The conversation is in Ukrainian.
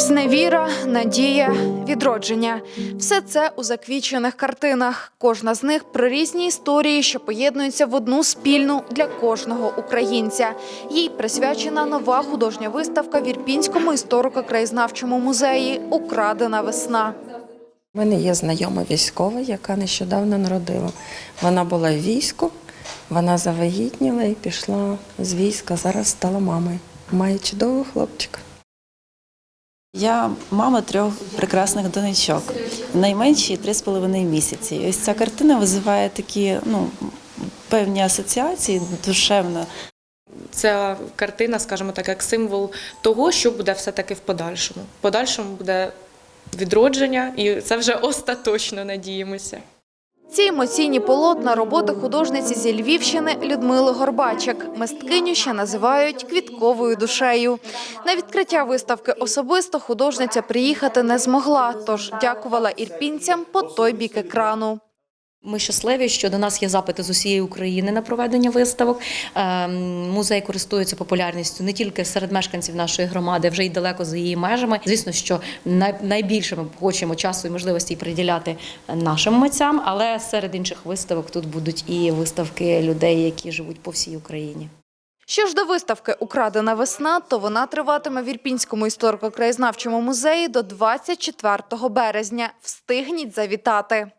Зневіра, надія, відродження все це у заквічених картинах. Кожна з них про різні історії, що поєднуються в одну спільну для кожного українця. Їй присвячена нова художня виставка в Ірпінському історико-краєзнавчому музеї Украдена весна. У мене є знайома військова, яка нещодавно народила. Вона була в війську, вона завагітніла і пішла з війська. Зараз стала мамою. Має чудового хлопчика. Я мама трьох прекрасних донечок. Найменші три з половиною місяці. Ось ця картина визиває такі ну, певні асоціації душевно. Ця картина, скажімо так, як символ того, що буде все-таки в подальшому. В подальшому буде відродження, і це вже остаточно надіємося. Ці емоційні полотна роботи художниці зі Львівщини Людмили Горбачик. Мисткиню ще називають квітковою душею. На відкриття виставки особисто художниця приїхати не змогла, тож дякувала ірпінцям по той бік екрану. Ми щасливі, що до нас є запити з усієї України на проведення виставок. Ем, Музей користується популярністю не тільки серед мешканців нашої громади, вже й далеко за її межами. Звісно, що найбільше ми хочемо часу і можливості приділяти нашим митцям, але серед інших виставок тут будуть і виставки людей, які живуть по всій Україні. Що ж до виставки Украдена весна, то вона триватиме в Ірпінському історико-краєзнавчому музеї до 24 березня. Встигніть завітати.